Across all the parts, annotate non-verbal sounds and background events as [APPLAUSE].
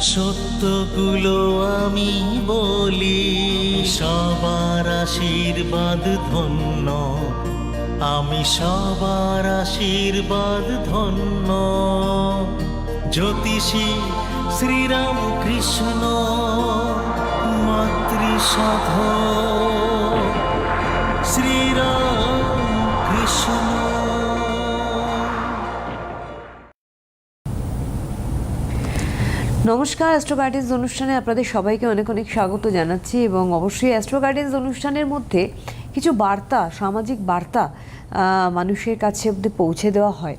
সত্যগুলো আমি বলি, সবার আশীর্বাদ ধন্য। আমি সবার আশীর্বাদ ধন্য। জ্যোতিষী শ্রীরাম কৃষ্ণ, মাতৃসাধ। শ্রীরাম কৃষ্ণ। নমস্কার অ্যাস্ট্রো গার্ডেন্স অনুষ্ঠানে আপনাদের সবাইকে অনেক অনেক স্বাগত জানাচ্ছি এবং অবশ্যই অ্যাস্ট্রো গার্ডেন্স অনুষ্ঠানের মধ্যে কিছু বার্তা, সামাজিক বার্তা মানুষের কাছে অব্দি পৌঁছে দেওয়া হয়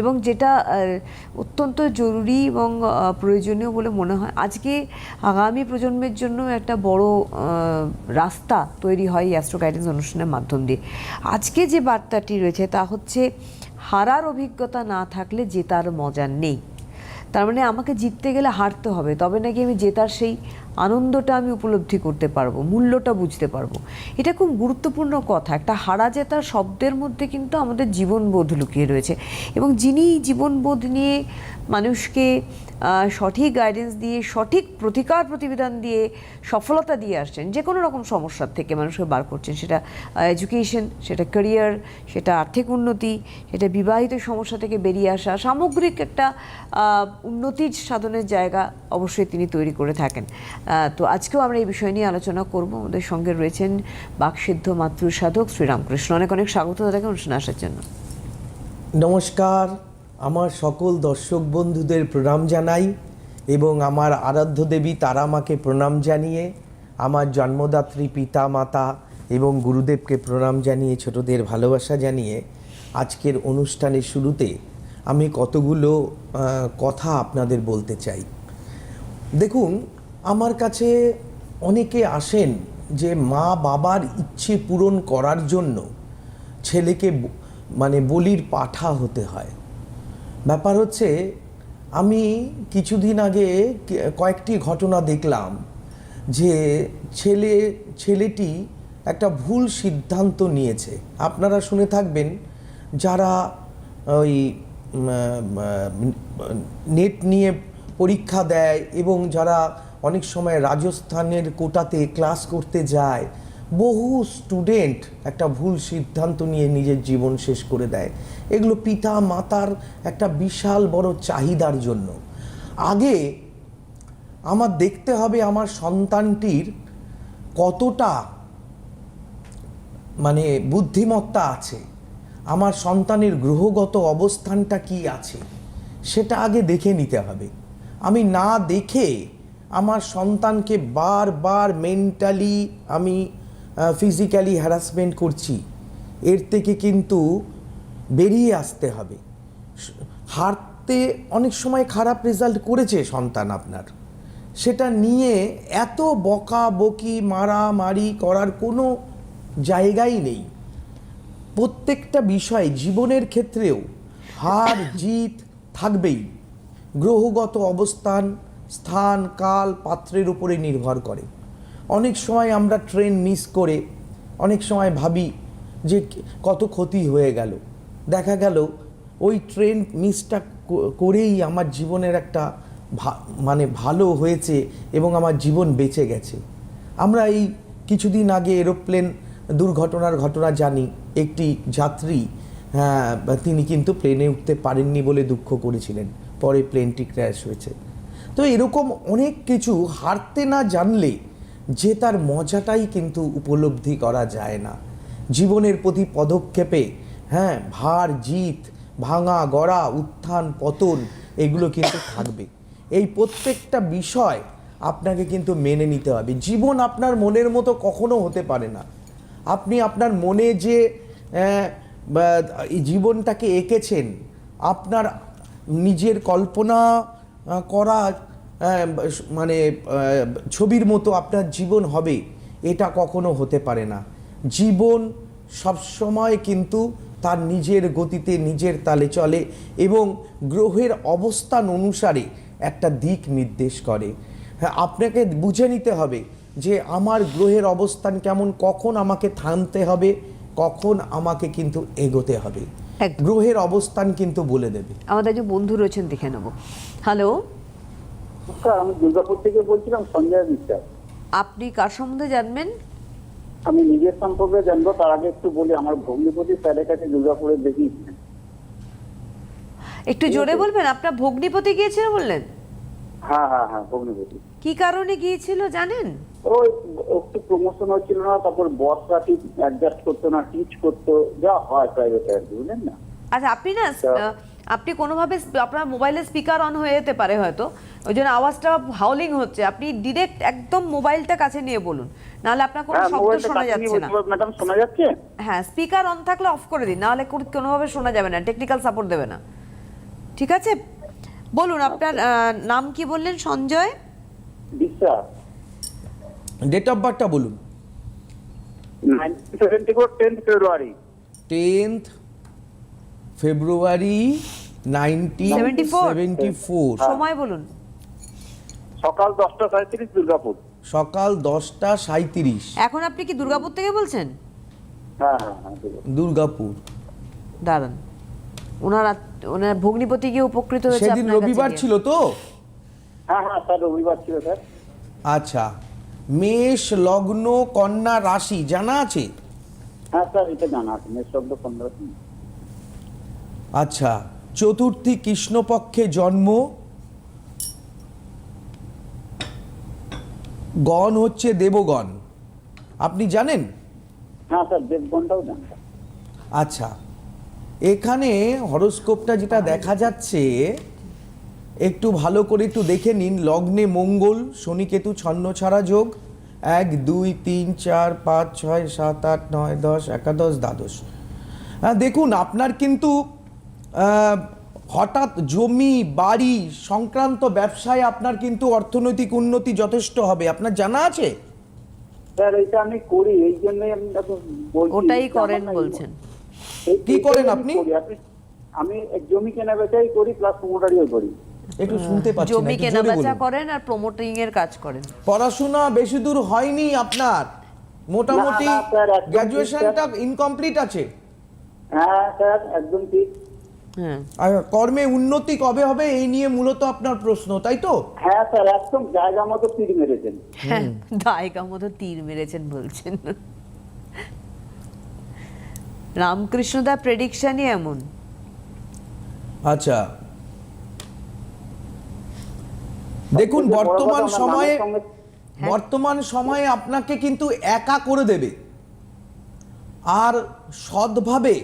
এবং যেটা অত্যন্ত জরুরি এবং প্রয়োজনীয় বলে মনে হয়। আজকে আগামী প্রজন্মের জন্য একটা বড় রাস্তা তৈরি হয় অ্যাস্ট্রো গাইডেন্স অনুষ্ঠানের মাধ্যম দিয়ে। আজকে যে বার্তাটি রয়েছে তা হচ্ছে, হারার অভিজ্ঞতা না থাকলে জেতার মজা নেই। তার মানে আমাকে জিততে গেলে হারতে হবে, তবে নাকি আমি জেতার সেই আনন্দটা আমি উপলব্ধি করতে পারব, মূল্যটা বুঝতে পারব। এটা খুব গুরুত্বপূর্ণ কথা, একটা হারা জেতার শব্দের মধ্যে কিন্তু আমাদের জীবনবোধ লুকিয়ে রয়েছে। এবং যিনি জীবনবোধ নিয়ে মানুষকে সঠিক গাইডেন্স দিয়ে, সঠিক প্রতিকার প্রতিবিধান দিয়ে সফলতা দিয়ে আসছেন যে কোনো রকম সমস্যার থেকে মানুষকে বার করছেন। সেটা এডুকেশন সেটা ক্যারিয়ার সেটা আর্থিক উন্নতি, সেটা বিবাহিত সমস্যা থেকে বেরিয়ে আসা, সামগ্রিক একটা উন্নতির সাধনের জায়গা অবশ্যই তিনি তৈরি করে থাকেন। তো আজকেও আমরা এই বিষয় নিয়ে আলোচনা করব। আমাদের সঙ্গে রয়েছেন বাকসিদ্ধ মাতৃ সাধক শ্রীরামকৃষ্ণ। অনেক অনেক স্বাগত তাদেরকে অনুষ্ঠানে আসার জন্য। নমস্কার। আমার সকল দর্শক বন্ধুদের প্রণাম জানাই এবং আমার আরাধ্য দেবী তারা মাকে প্রণাম জানিয়ে, আমার জন্মদাত্রী পিতা মাতা এবং গুরুদেবকে প্রণাম জানিয়ে, ছোটদের ভালোবাসা জানিয়ে আজকের অনুষ্ঠানের শুরুতে আমি কতগুলো কথা আপনাদের বলতে চাই। দেখুন, আমার কাছে অনেকে আসেন যে মা বাবার ইচ্ছে পূরণ করার জন্য ছেলেকে মানে বলির পাঠা হতে হয়। ব্যাপার হচ্ছে, আমি কিছুদিন আগে কয়েকটি ঘটনা দেখলাম যে ছেলে, ছেলেটি একটা ভুল সিদ্ধান্ত নিয়েছে। আপনারা শুনে থাকবেন, যারা ওই নেট নিয়ে পরীক্ষা দেয় এবং যারা অনেক সময় রাজস্থানের কোটাতে ক্লাস করতে যায়, বহু স্টুডেন্ট একটা ভুল সিদ্ধান্ত নিয়ে নিজের জীবন শেষ করে দেয়। এগুলো পিতা মাতার একটা বিশাল বড় চাহিদার জন্য। আগে আমার দেখতে হবে আমার সন্তানটির কতটা মানে বুদ্ধিমত্তা আছে, আমার সন্তানের গ্রহগত অবস্থানটা কি আছে, সেটা আগে দেখে নিতে হবে। আমি না দেখে আমার সন্তানকে বারবার মেন্টালি আমি ফিজিক্যালি হ্যারাসমেন্ট করছি। এর থেকে কিন্তু বেরিয়ে আসতে হবে। হারতে অনেক সময় খারাপ রেজাল্ট করেছে সন্তান আপনার। সেটা নিয়ে এত বকা বকি মারামারি করার কোনো জায়গাই নেই। প্রত্যেকটা বিষয় জীবনের ক্ষেত্রেও হার, জিত থাকবেই। গ্রহগত অবস্থান, স্থান, কাল পাত্রের উপরে নির্ভর করে। অনেক সময় আমরা ট্রেন মিস করে, অনেক সময় ভাবি যে কত ক্ষতি হয়ে গেল। দেখা গেল ওই ট্রেন মিসটা করেই আমার জীবনের একটা মানে ভালো হয়েছে এবং আমার জীবন বেঁচে গেছে। আমরা এই কিছুদিন আগে এরোপ্লেন দুর্ঘটনার ঘটনা জানি। একটি যাত্রী হ্যাঁ, তিনি কিন্তু প্লেনে উঠতে পারেননি বলে দুঃখ করেছিলেন। পরে প্লেনটি ক্র্যাশ হয়েছে। তো এরকম অনেক কিছু হারতে না জানলে যে তার মজাটাই কিন্তু উপলব্ধি করা যায় না। জীবনের প্রতি পদক্ষেপে হ্যাঁ ভার, জিত, ভাঙা, গড়া, উত্থান, পতন, এগুলো কিন্তু থাকবে। এই প্রত্যেকটা বিষয় আপনাকে কিন্তু মেনে নিতে হবে। জীবন আপনার মনের মতো কখনো হতে পারে না। আপনি আপনার মনে যে জীবনটাকে এঁকেছেন, আপনার নিজের কল্পনা করা মানে ছবির মতো আপনার জীবন হবে, এটা কখনো হতে পারে না। জীবন সবসময় কিন্তু তার নিজের গতিতে নিজের তালে চলে এবং গ্রহের অবস্থান অনুসারে একটা দিক নির্দেশ করে। হ্যাঁ আপনাকে বুঝে নিতে হবে যে আমার গ্রহের অবস্থান কেমন কখন আমাকে থামতে হবে কখন আমাকে কিন্তু এগোতে হবে। গ্রহের অবস্থান কিন্তু বলে দেবে। আমাদের একজন বন্ধু রয়েছেন দেখে নেব। হ্যালো? নমস্কার আমি দুর্গাপুর থেকে বলছিলাম সঞ্জয় বিশ্বাস। আপনি কার সম্বন্ধে জানবেন? আমি নিজের সম্পর্কে জানব তার আগে একটু বলি আমার ভগ্নিপতি স্যারের কাছে দুর্গাপুরে দেখি। একটু জোরে বলবেন আপনার ভগ্নিপতি গিয়েছিল বললেন? হ্যাঁ হ্যাঁ হ্যাঁ ভগ্নিপতি। কি কারণে গিয়েছিল জানেন? ওই একটু প্রমোশন হচ্ছিল না তারপর বসরা ঠিক অ্যাডজাস্ট করতো না টিচ করতো যা হয় প্রাইভেটে আর কি বুঝলেন না? আচ্ছা আপনি না আপনি কোনোভাবে আপনার মোবাইলে স্পিকার অন হয়ে যেতে পারে হয়তো ওই জন্য আওয়াজটা হাউলিং হচ্ছে। আপনি ডিরেক্ট একদম মোবাইলটা কাছে নিয়ে বলুন। নাহলে আপনার কোনো হ্যাঁ শব্দ শোনা যাচ্ছে না। ম্যাডাম শোনা যাচ্ছে? হ্যাঁ স্পিকার অন থাকলে অফ করে দিন নাহলে কোনোভাবে শোনা যাবে না টেকনিক্যাল সাপোর্ট দেবে না। ঠিক আছে? বলুন আপনার আহ, নাম কি বললেন? সঞ্জয়? বিশ্বাস ডেট অফ বার্থটা বলুন। Nineteen seventy four tenth February tenth February 74 সময় বলুন। সকাল দশটা সাঁত্রিশ দুর্গাপুর। সকাল দশটা সাঁত্রিশ এখন আপনি কি দুর্গাপুর থেকে বলছেন? হ্যাঁ হ্যাঁ হ্যাঁ দুর্গাপুর। দাঁড়ান। ওনার ওনার ভগ্নিপতি গিয়ে উপকৃত হয়েছে সেদিন রবিবার ছিল তো? হ্যাঁ হ্যাঁ স্যার রবিবার ছিল স্যার। আচ্ছা। মেষ লগ্ন কন্যা রাশি জানা আছে? হ্যাঁ স্যার এটা জানা আছে। মেয়ের শব্দ পনেরো আচ্ছা। চতুর্থী কৃষ্ণপক্ষে জন্ম। গণ হচ্ছে দেবগণ। আপনি জানেন? হ্যাঁ স্যার দেবগণটাও জানতাম আচ্ছা এখানে হরোস্কোপটা যেটা দেখা যাচ্ছে একটু ভালো করে একটু দেখে নিন। লগ্নে মঙ্গল শনিকেতু ছন্ন ছাড়া যোগ। এক দুই তিন চার পাঁচ ছয় সাত আট নয় দশ একাদশ দ্বাদশ। হ্যাঁ, দেখুন আপনার কিন্তু হঠাৎ জমি বাড়ি সংক্রান্ত ব্যবসায় আপনার কিন্তু অর্থনৈতিক উন্নতি যথেষ্ট হবে। আপনার জানা আছে? স্যার এটা আমি করি এই জন্যই আমি বলছি ওটাই করেন বলছেন। কি করেন আপনি? আমি জমি কেনা বেচাই করি প্লাস প্রমোটারিও করি। একটু শুনতে পাচ্ছি না জমি কেনা বেচা করেন আর প্রমোটিং এর কাজ করেন। পড়াশোনা বেশি দূর হয়নি আপনার? মোটামুটি গ্র্যাজুয়েশনটা ইনকমপ্লিট আছে? হ্যাঁ স্যার একদম ঠিক। আর কর্মে উন্নতি কবে হবে এই নিয়ে মূলত আপনার প্রশ্ন তাই তো? হ্যাঁ স্যার একদম জায়গা মতো তীর মেরেছেন। হ্যাঁ দায়গা মতো তীর মেরেছেন বলছেন। রামকৃষ্ণদা প্রেডিকশনই এমন। আচ্ছা। দেখুন বর্তমান সময়ে বর্তমান সময়ে আপনাকে কিন্তু একা করে দেবে। আর সৎভাবে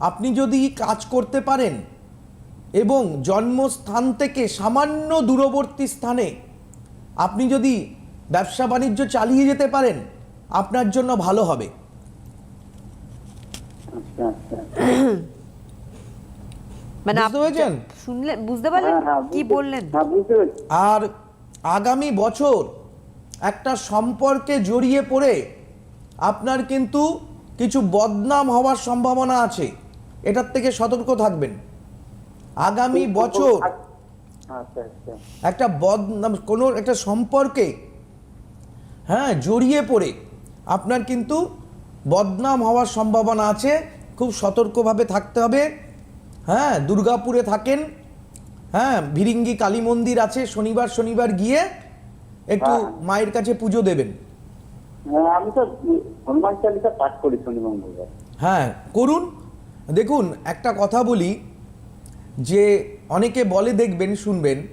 আপনি যদি কাজ করতে পারেন এবং জন্মস্থান থেকে সামান্য দূরবর্তী স্থানে আপনি যদি ব্যবসা বাণিজ্য চালিয়ে যেতে পারেন আপনার জন্য ভালো হবে। আচ্ছা আচ্ছা। [CLEARS THROAT] মানে বুঝতে পারলেন হ্যাঁ হ্যাঁ কি বললেন? হ্যাঁ আর আগামী বছর একটা সম্পর্কে জড়িয়ে পড়ে আপনার কিন্তু কিছু বদনাম হওয়ার সম্ভাবনা আছে। এটার থেকে সতর্ক থাকবেন। আগামী বছর আচ্ছা আচ্ছা একটা বদনাম কোনো একটা সম্পর্কে হ্যাঁ জড়িয়ে পড়ে আপনার কিন্তু বদনাম হওয়ার সম্ভাবনা আছে। খুব সতর্কভাবে থাকতে হবে। হ্যাঁ দুর্গাপুরে থাকেন। হ্যাঁ ভিরিঙ্গি কালী মন্দির আছে। শনিবার শনিবার গিয়ে একটু হ্যাঁ। মায়ের কাছে পুজো দেবেন। হ্যাঁ আমি তো হনুমান চালিসা পাঠ করি শনি মঙ্গলবার। হ্যাঁ করুন। দেখুন একটা কথা বলি যে অনেকে বলে দেখবেন শুনবেন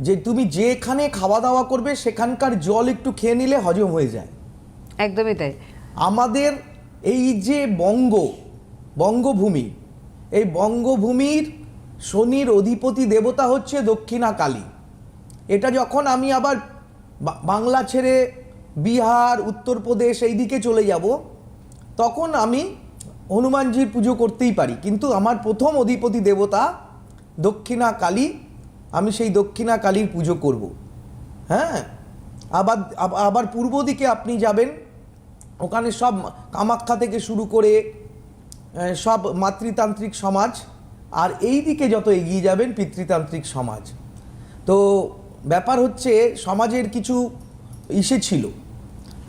যে তুমি যেখানে খাওয়া দাওয়া করবে সেখানকার জল একটু খেয়ে নিলে হজম হয়ে যায়। একদমই তাই। আমাদের এই যে বঙ্গ বঙ্গভূমি এই বঙ্গভূমির শনির অধিপতি দেবতা হচ্ছে দক্ষিণা কালী। এটা যখন আমি আবার বাংলা ছেড়ে বিহার উত্তরপ্রদেশ এই দিকে চলে যাব তখন আমি হনুমানজির পুজো করতেই পারি। কিন্তু আমার প্রথম অধিপতি দেবতা দক্ষিণা কালী, আমি সেই দক্ষিণা কালীর পুজো করব। হ্যাঁ? আবার আবার পূর্ব দিকে আপনি যাবেন, ওখানে সব কামাখ্যা থেকে শুরু করে সব মাতৃতান্ত্রিক সমাজ, আর এই দিকে যত এগিয়ে যাবেন পিতৃতান্ত্রিক সমাজ। তো ব্যাপার হচ্ছে সমাজের কিছু ইসে ছিল।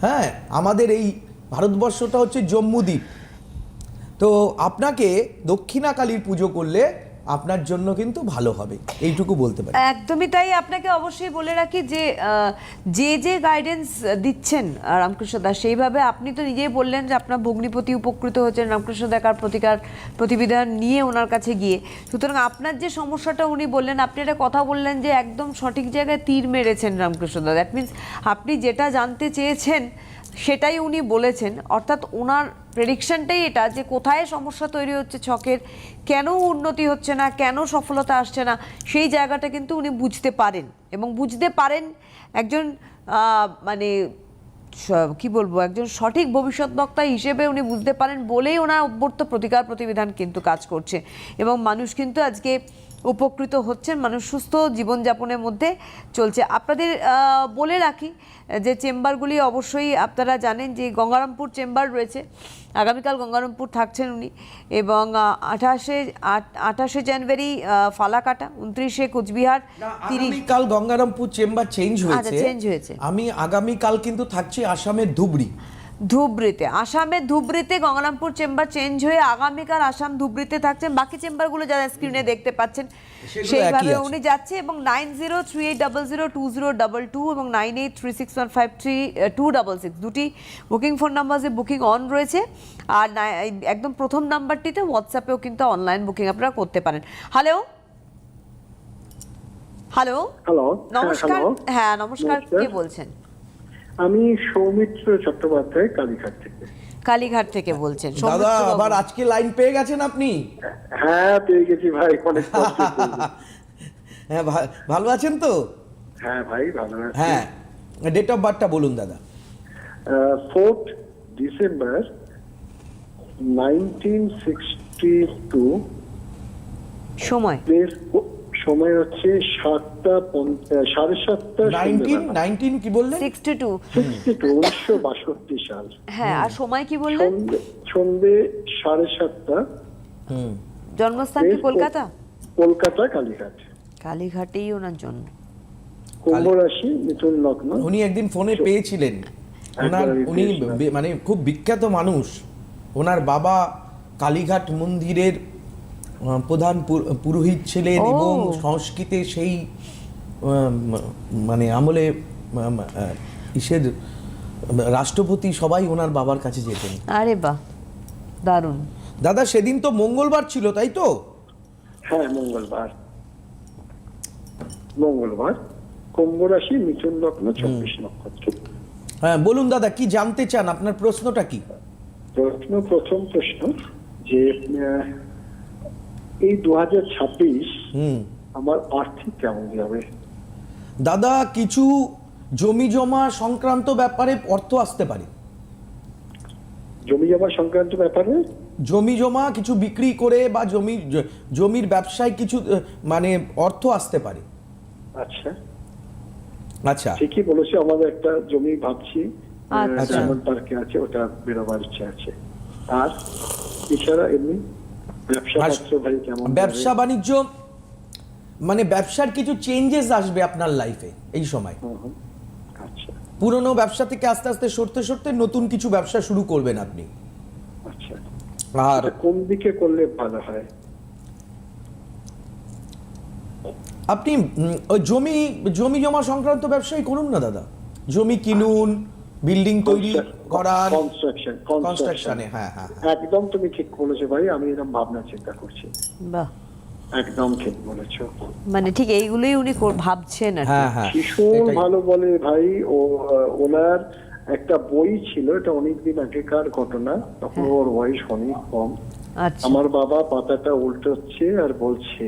হ্যাঁ? আমাদের এই ভারতবর্ষটা হচ্ছে জম্মুদ্বীপ। তো আপনাকে দক্ষিণা কালীর পুজো করলে আপনার জন্য কিন্তু ভালো হবে, এইটুকু বলতে পারি। একদমই তাই, আপনাকে অবশ্যই বলে রাখি যে যে যে গাইডেন্স দিচ্ছেন রামকৃষ্ণ দাস, সেইভাবে আপনি তো নিজেই বললেন যে আপনার ভগ্নিপতি উপকৃত হচ্ছেন রামকৃষ্ণ দেখার প্রতিকার প্রতিবিধান নিয়ে ওনার কাছে গিয়ে। সুতরাং আপনার যে সমস্যাটা উনি বললেন, আপনি একটা কথা বললেন যে, একদম সঠিক জায়গায় তীর মেরেছেন রামকৃষ্ণ দা দ্যাট মিনস আপনি যেটা জানতে চেয়েছেন সেটাই উনি বলেছেন। অর্থাৎ ওনার প্রেডিকশনটাই এটা যে কোথায় সমস্যা তৈরি হচ্ছে ছকের, কেন উন্নতি হচ্ছে না, কেন সফলতা আসছে না, সেই জায়গাটা কিন্তু উনি বুঝতে পারেন এবং বুঝতে পারেন একজন মানে কি বলব, একজন সঠিক ভবিষ্যৎ বক্তা হিসেবে উনি বুঝতে পারেন বলেই ওনার অভ্যর্থ প্রতিকার প্রতিবিধান কিন্তু কাজ করছে। এবং মানুষ কিন্তু আজকে উপকৃত হচ্ছেন মানুষ সুস্থ জীবনযাপনের মধ্যে চলছে। আপনাদের বলে রাখি যে চেম্বারগুলি অবশ্যই আপনারা জানেন যে গঙ্গারামপুর চেম্বার রয়েছে। আগামীকাল গঙ্গারামপুর থাকছেন উনি এবং আঠাশে আঠাশে জানুয়ারি ফালাকাটা উনত্রিশে কোচবিহার তিরিশ আগামীকাল গঙ্গারামপুর চেম্বার চেঞ্জ হয়েছে। আচ্ছা, change হয়েছে। আমি আগামীকাল কিন্তু থাকছি আসামের ধুবড়ি। ধুবড়িতে। আসামের ধুবড়িতে গঙ্গারামপুর চেম্বার চেঞ্জ হয়ে আগামীকাল আসাম ধুবড়িতে থাকছেন। বাকি চেম্বারগুলো যারা স্ক্রিনে দেখতে পাচ্ছেন সেইভাবে উনি যাচ্ছে এবং nine zero three eight double zero two zero double two এবং nine eight three six one five three two double six. দুটি বুকিং ফোন নাম্বারে বুকিং অন রয়েছে। আর নাই- একদম প্রথম নাম্বারটিতে হোয়াটসঅ্যাপেও কিন্তু অনলাইন বুকিং আপনারা করতে পারেন। হ্যালো হ্যালো হ্যালো নমস্কার। হ্যাঁ নমস্কার। নমস্কার। কে বলছেন? আমি সৌমিত্র চট্টোপাধ্যায় কালীঘাট থেকে। কালীঘাট থেকে বলছেন। দাদা আবার আজকে লাইন পেয়ে গেছেন আপনি? হ্যাঁ পেয়ে গেছি ভাই অনেক [LAUGHS] কষ্ট হ্যাঁ ভালো আছেন তো? হ্যাঁ ভাই ভালো আছি। হ্যাঁ ডেট অফ বার্থটা বলুন দাদা। Fourth December nineteen sixty two সময়। সময় হচ্ছে সাতটা সাড়ে সাতটা নাইনটিন কি বললেন সিক্সটি টু সিক্সটি টু উনিশশো বাষট্টি সাল। হ্যাঁ আর সময় কি বললেন সন্ধে সন্ধে সাড়ে সাতটা। জন্মস্থান কি কলকাতা? কলকাতা কালীঘাট। কালীঘাটেই ওনার জন্য কুম্ভ রাশি মিথুন লগ্ন। উনি একদিন ফোনে পেয়েছিলেন। ওনার উনি মানে খুব বিখ্যাত মানুষ। ওনার বাবা কালীঘাট মন্দিরের প্রধান পুরোহিত ছিলেন এবং সংস্কৃতে সেই মানে আমলে ইসের রাষ্ট্রপতি সবাই ওনার বাবার কাছে যেতেন। আরে বাহ দারুণ। দাদা সেদিন তো মঙ্গলবার ছিল তাই তো? হ্যাঁ মঙ্গলবার। মঙ্গলবার কুম্ভ রাশি মিথুন লগ্ন চব্বিশ নক্ষত্র। হ্যাঁ বলুন দাদা কি জানতে চান? আপনার প্রশ্নটা কি? প্রশ্ন প্রথম প্রশ্ন যে আহ, এই দু আমার আর্থিক কেমন যাবে? দাদা কিছু জমি জমা সংক্রান্ত ব্যাপারে অর্থ আসতে পারে। জমি জমা সংক্রান্ত ব্যাপারে? জমি জমা কিছু বিক্রি করে বা জমি জমির ব্যবসায় কিছু মানে অর্থ আসতে পারে। আচ্ছা। আচ্ছা। ঠিকই বলেছে আমাদের একটা জমি ভাবছি। আচ্ছা। ডায়মন্ড পার্কে আছে ওটা বেরোবার ইচ্ছে আছে। আর এছাড়া এমনি ব্যবসা বাণিজ্য মানে ব্যবসার কিছু চেঞ্জেস আসবে আপনার লাইফে এই সময়। আচ্ছা। পুরনো ব্যবসা থেকে আস্তে আস্তে সরতে সরতে নতুন কিছু ব্যবসা শুরু করবেন আপনি। আচ্ছা। আর কোন দিকে করলে ভালো হয়? আপনি জমি জমি জমা সংক্রান্ত ব্যবসাই করুন না দাদা। জমি কিনুন বিল্ডিং তৈরি। কনস্ট্রাকশন কনস্ট্রাকশনে হ্যাঁ হ্যাঁ হ্যাঁ। একদম তুমি ঠিক বলেছ ভাই আমি এরকম ভাবনা চিন্তা করছি। বাহ। একদম ঠিক বলেছ। মানে ঠিক এইগুলোই উনি ভাবছেন আর। হ্যাঁ হ্যাঁ ভীষণ ভালো বলে ভাই ও ওনার একটা বই ছিল এটা অনেকদিন আগেকার ঘটনা তখন ওর বয়স অনেক কম। আচ্ছা। আমার বাবা পাতাটা উল্টোচ্ছে আর বলছে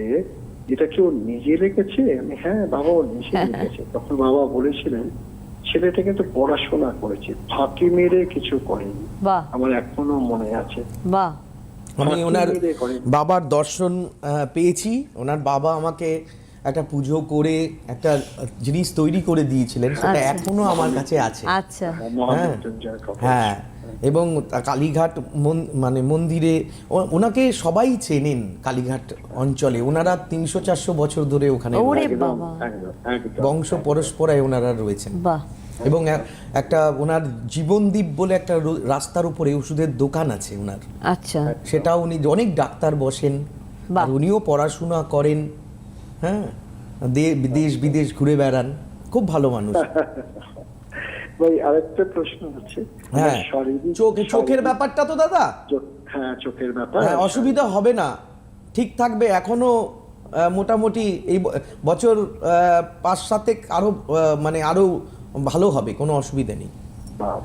এটা কি ও নিজে রেখেছে আমি হ্যাঁ বাবা ও নিজে লিখেছে। তখন বাবা বলেছিলেন ছেলেটা কিন্তু পড়াশোনা করেছে ফাঁকি মেরে কিছু করেনি। আমার এখনও মনে আছে। বাহ। আমি ওনার বাবার দর্শন পেয়েছি। ওনার বাবা আমাকে একটা পুজো করে একটা জিনিস তৈরি করে দিয়েছিলেন সেটা আচ্ছা। এখনও আমার কাছে আছে। আচ্ছা। হ্যাঁ। এবং কালীঘাট মানে মন্দিরে ওনাকে সবাই চেনেন কালীঘাট অঞ্চলে। ওনারা তিনশো চারশো বছর ধরে ওখানে বংশ পরস্পরায় ওনারা রয়েছেন। বাহ। এবং একটা ওনার জীবনদ্বীপ বলে একটা রাস্তার উপরে ওষুধের দোকান আছে ওনার। আচ্ছা। সেটাও উনি অনেক ডাক্তার বসেন। আর উনিও পড়াশোনা করেন। হ্যাঁ? দেশ বিদেশ ঘুরে বেড়ান। খুব ভালো মানুষ। [LAUGHS] ভাই আরেকটা প্রশ্ন হচ্ছে হ্যাঁ। শারীরিক- চোখ চোখের ব্যাপারটা তো দাদা। হ্যাঁ চোখের ব্যাপার। হ্যাঁ অসুবিধা হবে না। ঠিক থাকবে। এখনও আহ, মোটামুটি এই বছর আহ, পাঁচ সাতেক আরও আহ, মানে আরও ভালো হবে কোনো অসুবিধা নেই। বাহ।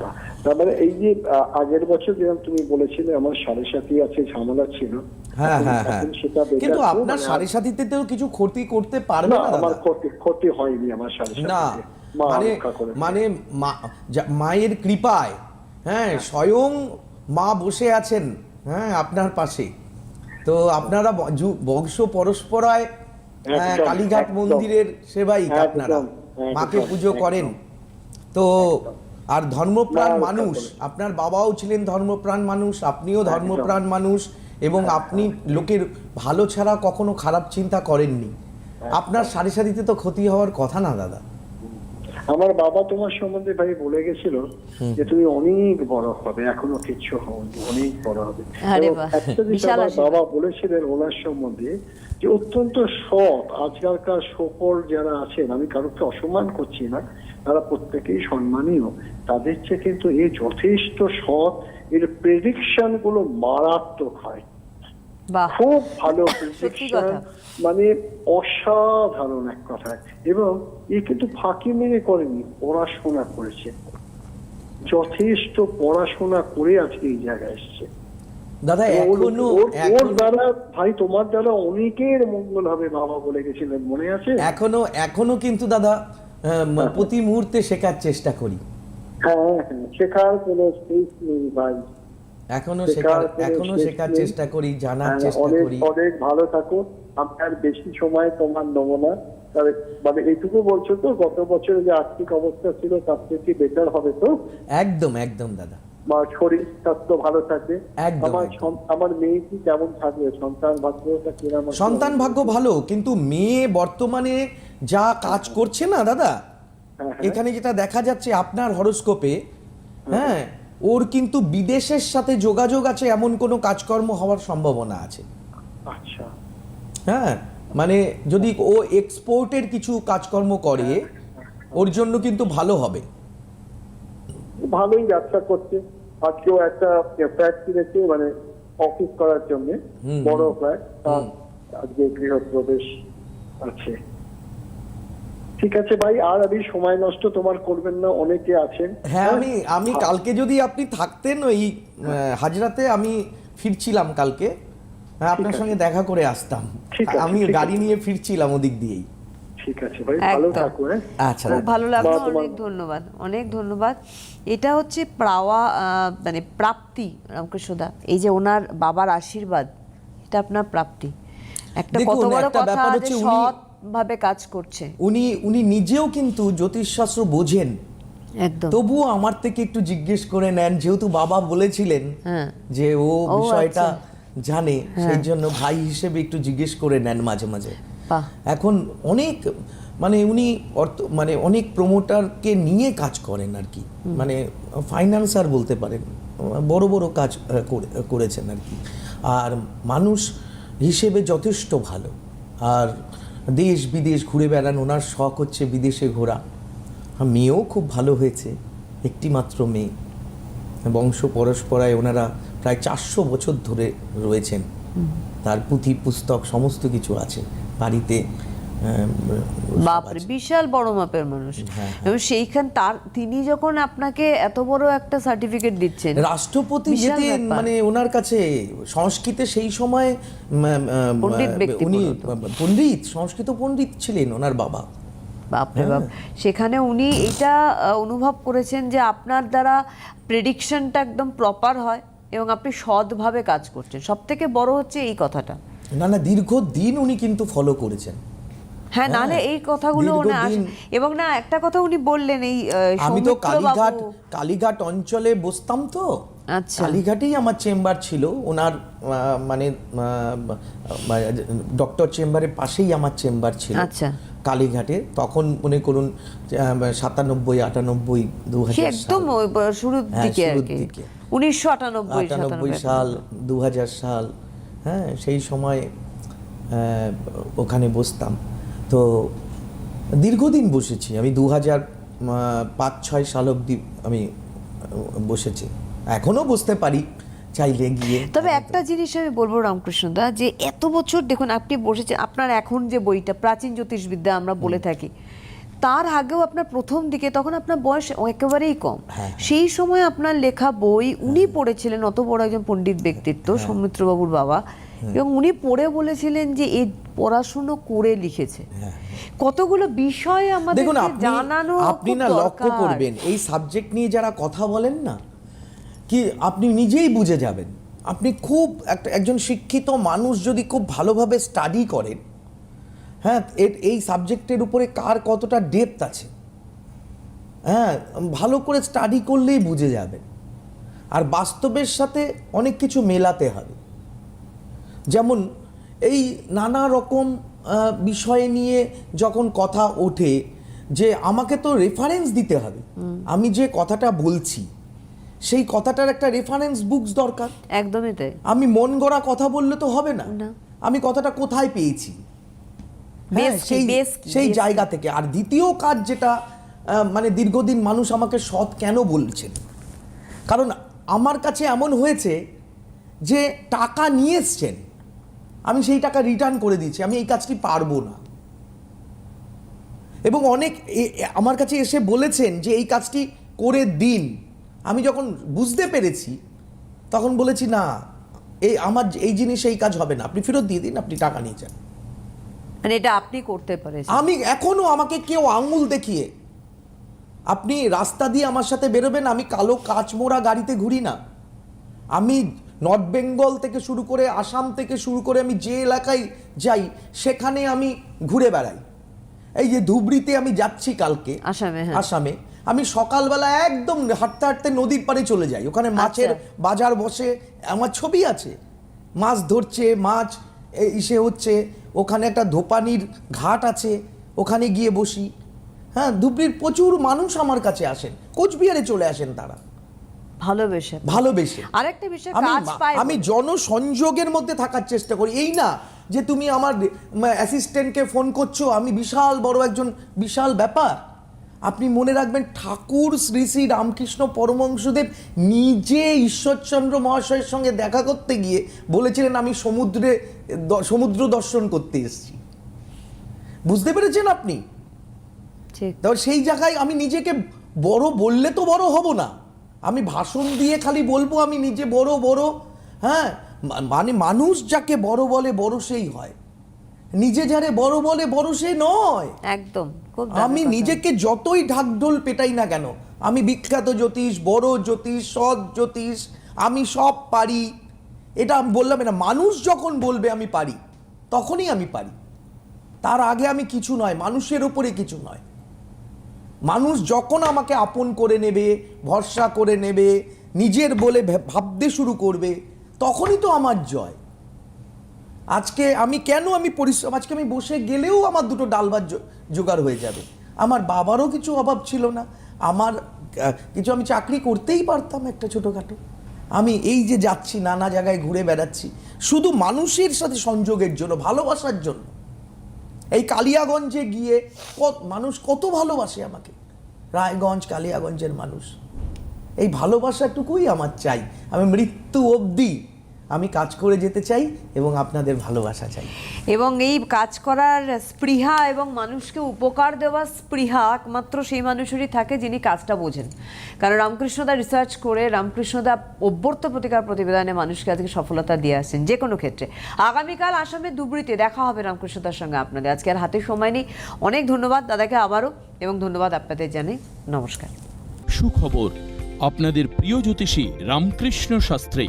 তার মানে এই যে আগের বছর যেরকম তুমি বলেছিলে আমার সাড়ে সাথী আছে ঝামেলা ছিল। হ্যাঁ হ্যাঁ হ্যাঁ। কিন্তু আপনার মানে সাড়ে সাথীতে তো কিছু ক্ষতি করতে পারবে না আমার ক্ষতি ক্ষতি হয়নি আমার সাড়ে না মানে মানে মায়ের কৃপায় হ্যাঁ স্বয়ং মা বসে আছেন হ্যাঁ আপনার পাশে। তো আপনারা বংশ পরস্পরায় কালীঘাট মন্দিরের সেবাই আপনারা। মাকে পুজো করেন। তো আর ধর্মপ্রাণ মানুষ আপনার বাবাও ছিলেন ধর্মপ্রাণ মানুষ আপনিও ধর্মপ্রাণ মানুষ এবং আপনি লোকের ভালো ছাড়া কখনো খারাপ চিন্তা করেননি। আপনার সারি সারিতে তো ক্ষতি হওয়ার কথা না দাদা। আমার বাবা তোমার সম্বন্ধে ভাই বলে গেছিল যে তুমি অনেক বড় হবে এখনও কিচ্ছু হওনি অনেক বড় হবে। আমার বাবা বলেছিলেন ওনার সম্বন্ধে যে অত্যন্ত সৎ আজকালকার সকল যারা আছেন আমি কারোকে অসম্মান করছি না তারা প্রত্যেকেই সম্মানীয়। তাদের চেয়ে কিন্তু এ যথেষ্ট সৎ এর প্রেডিকশনগুলো মারাত্মক হয়। খুব ভালো [LAUGHS] প্রেডিকশন মানে অসাধারণ এক কথায় এবং এ কিন্তু ফাঁকি মেরে করেনি পড়াশোনা করেছে। যথেষ্ট পড়াশোনা করে আজকে এই জায়গায় এসছে। দাদা ওর- এখনও ওর- ওর দ্বারা ভাই তোমার দ্বারা অনেকের মঙ্গল হবে বাবা বলে গেছিলেন মনে আছে? এখনও এখনও কিন্তু দাদা আহ, প্রতি মুহূর্তে শেখার চেষ্টা করি। হ্যাঁ হ্যাঁ শেখার কোনো শেষ নেই ভাই। এখনও শেখার এখনও শেখার চেষ্টা করি জানার হ্যাঁ, চেষ্টা করি। অনেক ভালো থাকো। আমি আর বেশি সময় তোমার নেব না মানে এইটুকু বলছো তো গত বছরে যে আর্থিক অবস্থা ছিল তার থেকে বেটার হবে তো? একদম একদম দাদা। বা শরীর স্বাস্থ্য ভালো থাকবে আমার একদম। সন- আমার কেমন থাকবে? সন্তান ভাগ্যটা কিরম সন্তান ভাগ্য ভালো কিন্তু মেয়ে বর্তমানে যা কাজ করছে না দাদা হ্যাঁ, হ্যাঁ। এখানে যেটা দেখা যাচ্ছে আপনার হরোস্কোপে হ্যাঁ ওর কিন্তু বিদেশের সাথে যোগাযোগ আছে এমন কোনো কাজকর্ম হওয়ার সম্ভাবনা আছে। আচ্ছা। হ্যাঁ মানে যদি ও এক্সপোর্টের কিছু কাজকর্ম করে ওর জন্য কিন্তু ভালো হবে। ভালোই ব্যবসা করছে। আজকেও একটা ফ্ল্যাট কিনেছে মানে অফিস করার জন্য বড়। ফ্ল্যাট আজকে গৃহপ্রবেশ আছে। ঠিক আছে ভাই আর আমি সময় নষ্ট তোমার করবেন না অনেকে আছেন। হ্যাঁ আমি আমি কালকে যদি আপনি থাকতেন ওই হাজরাতে আমি ফিরছিলাম কালকে। হ্যাঁ, আপনার সঙ্গে দেখা করে আসতাম। আমি গাড়ি নিয়ে ফিরছিলাম ওদিক দিয়েই। ঠিক আছে ভাই ভালো থাকো হ্যাঁ। আচ্ছা ভালো লাগল অনেক ধন্যবাদ অনেক ধন্যবাদ। এটা হচ্ছে পাওয়া আহ, মানে প্রাপ্তি রামকৃষ্ণদা। এই যে ওনার বাবার আশীর্বাদ এটা আপনার প্রাপ্তি। একটা কত বড় কথা যে সৎ ভাবে কাজ করছে। উনি উনি নিজেও কিন্তু জ্যোতিষশাস্ত্র বোঝেন। একদম। তবুও আমার থেকে একটু জিজ্ঞেস করে নেন যেহেতু বাবা বলেছিলেন হ্যাঁ। যে ও বিষয়টা আচ্ছা। জানে সেই জন্য ভাই হিসেবে একটু জিজ্ঞেস করে নেন মাঝে মাঝে। এখন অনেক মানে উনি অর্থ মানে অনেক প্রমোটারকে নিয়ে কাজ করেন আর কি। মানে ফাইন্যান্সার বলতে পারেন। বড় বড় কাজ করে- করেছেন আর কি। আর মানুষ হিসেবে যথেষ্ট ভালো। আর দেশ বিদেশ ঘুরে বেড়ান ওনার শখ হচ্ছে বিদেশে ঘোরা। মেয়েও খুব ভালো হয়েছে একটি মাত্র মেয়ে। বংশ পরস্পরায় ওনারা প্রায় চারশো বছর ধরে রয়েছেন। তার পুঁথি পুস্তক সমস্ত কিছু আছে। বাড়িতে বাপরে আছে। বিশাল বড় মাপের মানুষ। হ্যাঁ, এবং সেইখান তার তিনি যখন আপনাকে এত বড় একটা সার্টিফিকেট দিচ্ছেন রাষ্ট্রপতি যেতে মানে ওনার কাছে সংস্কৃতে সেই সময় উনি পণ্ডিত সংস্কৃত পণ্ডিত ছিলেন ওনার বাবা। বাপরে হ্যাঁ। বাপ সেখানে উনি এটা অনুভব করেছেন যে আপনার দ্বারা প্রেডিকশনটা একদম প্রপার হয় এবং আপনি সৎভাবে কাজ করছেন। সব থেকে বড় হচ্ছে এই কথাটা। না না দীর্ঘদিন উনি কিন্তু ফলো করেছেন। হ্যাঁ নালে এই কথাগুলো না এবং না একটা কথা উনি বললেন এই আমি তো কালীঘাট কালীঘাট অঞ্চলে বসতাম তো। আচ্ছা। কালীঘাটেই আমার চেম্বার ছিল। ওনার মানে ডক্টর চেম্বারের পাশেই আমার চেম্বার ছিল আচ্ছা। কালীঘাটে। তখন মনে করুন সাতানব্বই আটানব্বই দু হাজার একদম শুরুর হ্যাঁ, দিকে। উনিশশো আটানব্বই আটানব্বই সাল দু হাজার সাল হ্যাঁ সেই সময় ওখানে বসতাম। তো দীর্ঘদিন বসেছি। আমি দু হাজার পাঁচ ছয় সাল অবধি আমি বসেছি। এখনও বসতে পারি চাইলে গিয়ে। তবে একটা জিনিস আমি বলব রামকৃষ্ণদা যে এত বছর দেখুন আপনি বসেছেন আপনার এখন যে বইটা প্রাচীন জ্যোতিষবিদ্যা আমরা বলে থাকি তার আগেও আপনার প্রথম দিকে তখন আপনার বয়স একেবারেই কম। হ্যাঁ, সেই সময় আপনার লেখা বই উনি পড়েছিলেন অত বড় একজন পণ্ডিত ব্যক্তিত্ব হ্যাঁ। সৌমিত্রবাবুর বাবা। এবং উনি পড়ে বলেছিলেন যে এই পড়াশুনো করে লিখেছে। কতগুলো বিষয় আমাদের হ্যাঁ, জানানো আপনি না লক্ষ্য করবেন এই সাবজেক্ট নিয়ে যারা কথা বলেন না কি আপনি নিজেই বুঝে যাবেন। আপনি খুব একটা একজন শিক্ষিত মানুষ যদি খুব ভালোভাবে স্টাডি করেন হ্যাঁ এই সাবজেক্টের উপরে কার কতটা ডেপথ আছে? হ্যাঁ ভালো করে স্টাডি করলেই বুঝে যাবেন। আর বাস্তবের সাথে অনেক কিছু মেলাতে হবে। যেমন এই নানা রকম বিষয় নিয়ে যখন কথা ওঠে যে আমাকে তো রেফারেন্স দিতে হবে। আমি যে কথাটা বলছি সেই কথাটার একটা রেফারেন্স বুকস দরকার। একদমই তাই। আমি মন গড়া কথা বললে তো হবে না। আমি কথাটা কোথায় পেয়েছি? হ্যাঁ, সেই সেই জায়গা থেকে। আর দ্বিতীয় কাজ যেটা মানে দীর্ঘদিন মানুষ আমাকে সৎ কেন বলছেন? কারণ আমার কাছে এমন হয়েছে যে টাকা নিয়ে এসছেন আমি সেই টাকা রিটার্ন করে দিয়েছি আমি এই কাজটি পারব না। এবং অনেক আমার কাছে এসে বলেছেন যে এই কাজটি করে দিন। আমি যখন বুঝতে পেরেছি তখন বলেছি না এই আমার এই জিনিস এই কাজ হবে না। আপনি ফেরত দিয়ে দিন আপনি টাকা নিয়ে যান। মানে এটা আপনি করতে পারেন আমি এখনও আমাকে কেউ আঙুল দেখিয়ে আপনি রাস্তা দিয়ে আমার সাথে বেরোবেন আমি কালো কাঁচমোড়া গাড়িতে ঘুরি না। আমি নর্থ বেঙ্গল থেকে শুরু করে আসাম থেকে শুরু করে আমি যে এলাকায় যাই সেখানে আমি ঘুরে বেড়াই। এই যে ধুবড়িতে আমি যাচ্ছি কালকে আসামে, হ্যাঁ। আসামে আমি সকালবেলা একদম হাঁটতে হাঁটতে নদীর পাড়ে চলে যাই। ওখানে মাছের আচ্ছা। বাজার বসে আমার ছবি আছে। মাছ ধরছে মাছ ইসে হচ্ছে ওখানে একটা ধোপানির ঘাট আছে ওখানে গিয়ে বসি। হ্যাঁ ধুবড়ির প্রচুর মানুষ আমার কাছে আসেন। কোচবিহারে চলে আসেন তারা। ভালোবেসে। ভালোবেসে। আরেকটা বিষয় আমি কাজ পায় আমি জনসংযোগের মধ্যে থাকার চেষ্টা করি। এই না যে তুমি আমার অ্যাসিস্ট্যান্টকে ফোন করছ আমি বিশাল বড় একজন বিশাল ব্যাপার। আপনি মনে রাখবেন ঠাকুর শ্রী শ্রী রামকৃষ্ণ পরমংশদেব নিজে ঈশ্বরচন্দ্র মহাশয়ের সঙ্গে দেখা করতে গিয়ে বলেছিলেন আমি সমুদ্রে সমুদ্র দর্শন করতে এসেছি। বুঝতে পেরেছেন আপনি? সেই জায়গায় আমি নিজেকে বড় বললে তো বড় হব না। আমি ভাষণ দিয়ে খালি বলব আমি নিজে বড় বড় হ্যাঁ? মানে মানুষ যাকে বড় বলে বড় সেই হয়। নিজে যারে বড় বলে বড় সে নয়। একদম আমি নিজেকে যতই ঢাকঢোল পেটাই না কেন আমি বিখ্যাত জ্যোতিষ বড় জ্যোতিষ সৎ জ্যোতিষ আমি সব পারি। এটা আমি বললাম না মানুষ যখন বলবে আমি পারি। তখনই আমি পারি। তার আগে আমি কিছু নয় মানুষের ওপরে কিছু নয়। মানুষ যখন আমাকে আপন করে নেবে, ভরসা করে নেবে, নিজের বলে ভাবতে শুরু করবে, তখনই তো আমার জয়। আজকে আমি কেন আমি পরিশ্রম আজকে আমি বসে গেলেও আমার দুটো ডাল ভাত জো- জোগাড় হয়ে যাবে। আমার বাবারও কিছু অভাব ছিল না। আমার কিছু আমি চাকরি করতেই পারতাম একটা ছোটোখাটো। আমি এই যে যাচ্ছি, নানা জায়গায় ঘুরে বেড়াচ্ছি, শুধু মানুষের সাথে সংযোগের জন্য, ভালোবাসার জন্য। এই কালিয়াগঞ্জে গিয়ে কত, মানুষ কত ভালোবাসে আমাকে। রায়গঞ্জ, কালিয়াগঞ্জের মানুষ। এই ভালোবাসাটুকুই আমার চাই। আমি মৃত্যু অবধি আমি কাজ করে যেতে চাই এবং আপনাদের ভালোবাসা চাই। এবং এই কাজ করার স্পৃহা এবং মানুষকে উপকার দেওয়ার স্পৃহা একমাত্র সেই মানুষেরই থাকে যিনি কাজটা বোঝেন। কারণ রামকৃষ্ণদা রিসার্চ করে রামকৃষ্ণদা অভ্যর্থ প্রতিকার প্রতিবেদনে মানুষকে আজকে সফলতা দিয়ে আসছেন যে কোনো ক্ষেত্রে। আগামীকাল আসামে দুবড়িতে দেখা হবে রামকৃষ্ণদার সঙ্গে আপনাদের। আজকে আর হাতে সময় নেই। অনেক ধন্যবাদ দাদাকে আবারও এবং ধন্যবাদ আপনাদের জানাই। নমস্কার। সুখবর আপনাদের প্রিয় জ্যোতিষী রামকৃষ্ণ শাস্ত্রী।